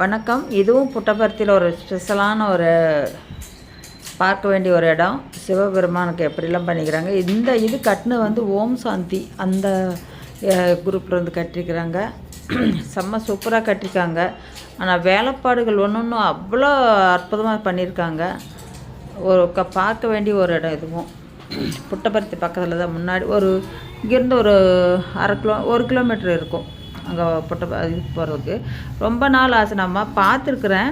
வணக்கம். இதுவும் புட்டபர்த்தியில் ஒரு ஸ்பெஷலான ஒரு பார்க்க வேண்டிய ஒரு இடம். சிவபெருமானுக்கு எப்படிலாம் பண்ணிக்கிறாங்க. இந்த இது கட்டின வந்து ஓம் சாந்தி. அந்த குரூப்பில் இருந்து கட்டிருக்கிறாங்க. செம்ம சூப்பராக கட்டியிருக்காங்க ஆனால் வேலைப்பாடுகள் ஒன்று ஒன்றும் அவ்வளோ அற்புதமாக பண்ணியிருக்காங்க ஒரு க பார்க்க வேண்டிய ஒரு இடம் இதுவும். புட்டபர்த்தி பக்கத்தில் தான் முன்னாடி ஒரு இங்கேருந்து ஒரு அரை கிலோ ஒரு கிலோமீட்டர் இருக்கும். அங்கே புட்ட இதுக்கு போகிறதுக்கு ரொம்ப நாள் ஆசை நம்ம பார்த்துருக்குறேன்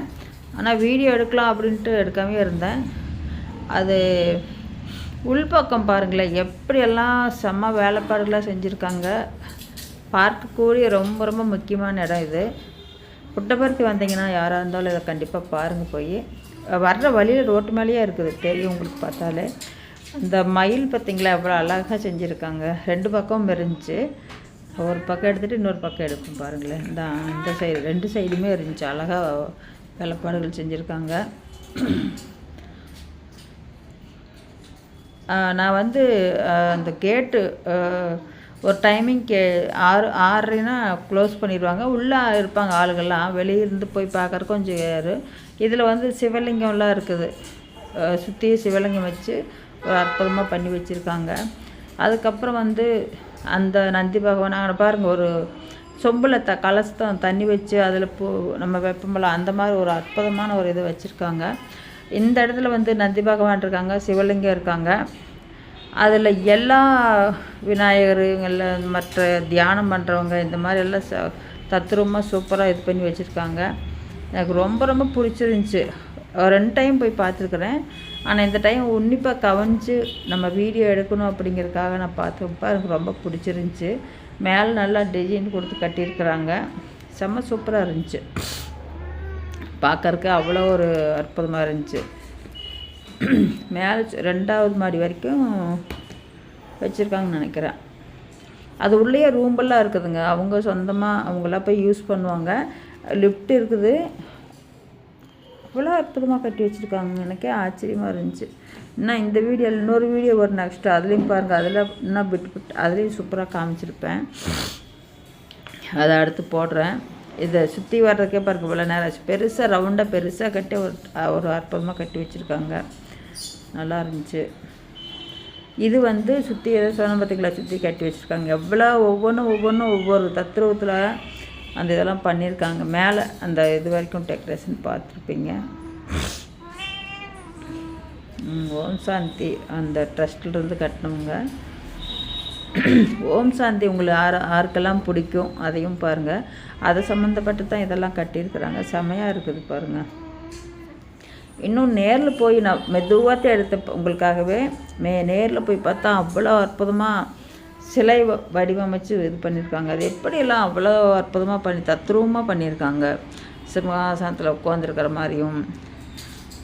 ஆனால் வீடியோ எடுக்கலாம் அப்படின்ட்டு எடுக்காமே இருந்தேன். அது உள்பக்கம் பாருங்களேன். எப்படியெல்லாம் செம்ம வேலைப்பாடுகளாக செஞ்சுருக்காங்க. பார்க்கக்கூடிய ரொம்ப ரொம்ப முக்கியமான இடம் இது. புட்டபர்த்தி வந்தீங்கன்னா யாராக இருந்தாலும் இதை கண்டிப்பாக பாருங்கள் போய். வர்ற வழியில் ரோட்டு மேலேயே இருக்குது. தெரியும் உங்களுக்கு பார்த்தாலே. இந்த மயில் பார்த்திங்களா? எவ்வளோ அழகாக செஞ்சுருக்காங்க. ரெண்டு பக்கமும் இருந்துச்சு ஒரு பக்கம் எடுத்துகிட்டு இன்னொரு பக்கம் எடுக்கும் பாருங்களேன். இந்த இந்த சைடு ரெண்டு சைடுமே இருந்துச்சு. அழகாக வேலைப்பாடுகள் செஞ்சுருக்காங்க. நான் வந்து அந்த கேட்டு ஒரு டைமிங் கே ஆறு ஆறுனா க்ளோஸ் பண்ணிடுவாங்க. உள்ளே இருப்பாங்க ஆளுகள்லாம். வெளியிருந்து போய் பார்க்குற கொஞ்சம் ஏறு. இதில் வந்து சிவலிங்கம்லாம் இருக்குது. சுற்றி சிவலிங்கம் வச்சு ஒரு அற்புதமாக பண்ணி வச்சுருக்காங்க. அதுக்கப்புறம் வந்து அந்த நந்தி பகவான் அங்கே பாருங்கள் ஒரு சொம்பில் த கலசத்தம் தண்ணி வச்சு அதில் பூ நம்ம வெப்பம்பலம் அந்த மாதிரி ஒரு அற்புதமான ஒரு இது வச்சுருக்காங்க. இந்த இடத்துல வந்து நந்தி பகவான் இருக்காங்க சிவலிங்கம் இருக்காங்க. அதில் எல்லா விநாயகர் மற்ற தியானம் பண்ணுறவங்க இந்த மாதிரி எல்லாம் ச தத்ரூபமாக சூப்பராக இது பண்ணி வச்சுருக்காங்க. எனக்கு ரொம்ப ரொம்ப பிடிச்சிருந்துச்சி. ரெண்டு டைம் போய் பார்த்துருக்குறேன். ஆனால் இந்த டைம் உன்னிப்பாக கவனித்து நம்ம வீடியோ எடுக்கணும் அப்படிங்கிறதுக்காக நான் பார்த்தப்ப எனக்கு ரொம்ப பிடிச்சிருந்துச்சி. மேலே நல்லா டிசைன் கொடுத்து கட்டியிருக்கிறாங்க. செம்ம சூப்பராக இருந்துச்சு. பார்க்கறக்கு அவ்வளோ ஒரு அற்புதமாக இருந்துச்சு. மேலே ரெண்டாவது மாடி வரைக்கும் வச்சுருக்காங்கன்னு நினைக்கிறேன். அது உள்ளேயே ரூம்பெல்லாம் இருக்குதுங்க. அவங்க சொந்தமாக அவங்களாம் போய் யூஸ் பண்ணுவாங்க. லிஃப்ட் இருக்குது. இவ்வளோ அற்புதமாக கட்டி வச்சுருக்காங்க எனக்கே ஆச்சரியமாக இருந்துச்சு. இன்னும் இந்த வீடியோவில் இன்னொரு வீடியோ வரும் நெக்ஸ்ட்டு அதுலேயும் பாருங்கள் அதில் இன்னும் பிட் பிட் அதுலேயும் சூப்பராக காமிச்சிருப்பேன். அதை அடுத்து போடுறேன். இதை சுற்றி வர்றதுக்கே பாருங்க இவ்வளோ நேரம் ஆச்சு. பெருசாக ரவுண்டாக பெருசாக கட்டி ஒரு ஒரு அற்புதமாக கட்டி வச்சுருக்காங்க. நல்லா இருந்துச்சு. இது வந்து சுற்றி எதோ சொன்ன பார்த்திங்களா சுற்றி கட்டி வச்சுருக்காங்க. எவ்வளோ ஒவ்வொன்றும் ஒவ்வொன்றும் ஒவ்வொரு தத்துருவத்தில் அந்த இதெல்லாம் பண்ணியிருக்காங்க. மேலே அந்த இது வரைக்கும் டெக்கரேஷன் பார்த்துருப்பீங்க. ஓம் சாந்தி. அந்த ட்ரஸ்ட்லேருந்து கட்டினவங்க ஓம் சாந்தி உங்களுக்கு ஆறு யாருக்கெல்லாம் பிடிக்கும். அதையும் பாருங்கள் அதை சம்மந்தப்பட்டு தான் இதெல்லாம் கட்டியிருக்கிறாங்க. செமையாக இருக்குது பாருங்கள் இன்னும் நேரில் போய் நான் மெதுவாக எடுத்த உங்களுக்காகவே மே நேரில் போய் பார்த்தா அவ்வளோ அற்புதமாக சிலை வடிவமைச்சு இது பண்ணியிருக்காங்க அது எப்படியெல்லாம் அவ்வளோ அற்புதமாக பண்ணி தத்ரூபமாக பண்ணியிருக்காங்க? சிம்ஹாசனத்தில் உட்காந்துருக்கிற மாதிரியும்.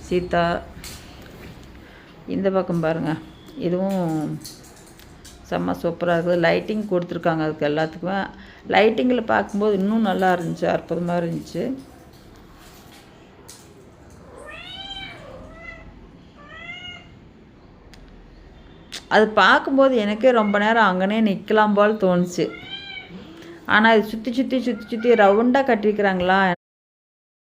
சீதா இந்த பக்கம் பாருங்கள் இதுவும் செம்ம சூப்பராக இருக்குது. லைட்டிங் கொடுத்துருக்காங்க அதுக்கு எல்லாத்துக்குமே. லைட்டிங்கில் பார்க்கும்போது இன்னும் நல்லா இருந்துச்சு அற்புதமாக இருந்துச்சு. அது பார்க்கும்போது எனக்கே ரொம்ப நேரம் அங்கனே நிற்கலாம் போல் தோணுச்சு. ஆனால் இது சுற்றி சுற்றி சுற்றி சுற்றி ரவுண்டாக கட்டியிருக்கிறாங்களா?